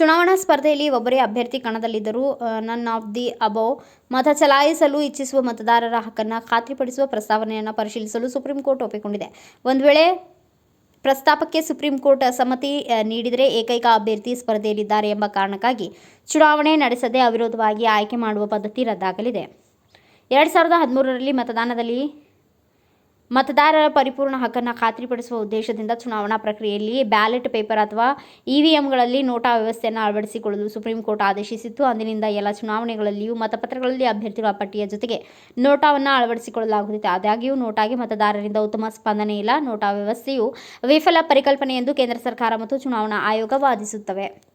ಚುನಾವಣಾ ಸ್ಪರ್ಧೆಯಲ್ಲಿ ಒಬ್ಬರೇ ಅಭ್ಯರ್ಥಿ ಕಣದಲ್ಲಿದ್ದರೂ ನನ್ ಆಫ್ ದಿ ಅಬೌವ್ ಮತ ಚಲಾಯಿಸಲು ಇಚ್ಛಿಸುವ ಮತದಾರರ ಹಕ್ಕನ್ನು ಖಾತ್ರಿಪಡಿಸುವ ಪ್ರಸ್ತಾವನೆಯನ್ನು ಪರಿಶೀಲಿಸಲು ಸುಪ್ರೀಂ ಕೋರ್ಟ್ ಒಪ್ಪಿಕೊಂಡಿದೆ. ಒಂದು ವೇಳೆ ಪ್ರಸ್ತಾಪಕ್ಕೆ ಸುಪ್ರೀಂ ಕೋರ್ಟ್ ಸಮ್ಮತಿ ನೀಡಿದರೆ ಏಕೈಕ ಅಭ್ಯರ್ಥಿ ಸ್ಪರ್ಧೆಯಲ್ಲಿದ್ದಾರೆ ಎಂಬ ಕಾರಣಕ್ಕಾಗಿ ಚುನಾವಣೆ ನಡೆಸದೆ ಅವಿರೋಧವಾಗಿ ಆಯ್ಕೆ ಮಾಡುವ ಪದ್ಧತಿ ರದ್ದಾಗಲಿದೆ. ಎರಡು ಸಾವಿರದ ಹದಿಮೂರರಲ್ಲಿ ಮತದಾನದಲ್ಲಿ ಮತದಾರರ ಪರಿಪೂರ್ಣ ಹಕ್ಕನ್ನು ಖಾತ್ರಿಪಡಿಸುವ ಉದ್ದೇಶದಿಂದ ಚುನಾವಣಾ ಪ್ರಕ್ರಿಯೆಯಲ್ಲಿ ಬ್ಯಾಲೆಟ್ ಪೇಪರ್ ಅಥವಾ ಇವಿಎಂಗಳಲ್ಲಿ ನೋಟಾ ವ್ಯವಸ್ಥೆಯನ್ನು ಅಳವಡಿಸಿಕೊಳ್ಳಲು ಸುಪ್ರೀಂ ಕೋರ್ಟ್ ಆದೇಶಿಸಿತ್ತು. ಅಂದಿನಿಂದ ಎಲ್ಲ ಚುನಾವಣೆಗಳಲ್ಲಿಯೂ ಮತಪತ್ರಗಳಲ್ಲಿ ಅಭ್ಯರ್ಥಿಗಳ ಪಟ್ಟಿಯ ಜೊತೆಗೆ ನೋಟಾವನ್ನು ಅಳವಡಿಸಿಕೊಳ್ಳಲಾಗುತ್ತಿದೆ. ಆದಾಗ್ಯೂ ನೋಟಾಗೆ ಮತದಾರರಿಂದ ಉತ್ತಮ ಸ್ಪಂದನೆ ಇಲ್ಲ. ನೋಟಾ ವ್ಯವಸ್ಥೆಯು ವಿಫಲ ಪರಿಕಲ್ಪನೆ ಎಂದು ಕೇಂದ್ರ ಸರ್ಕಾರ ಮತ್ತು ಚುನಾವಣಾ ಆಯೋಗ ವಾದಿಸುತ್ತವೆ.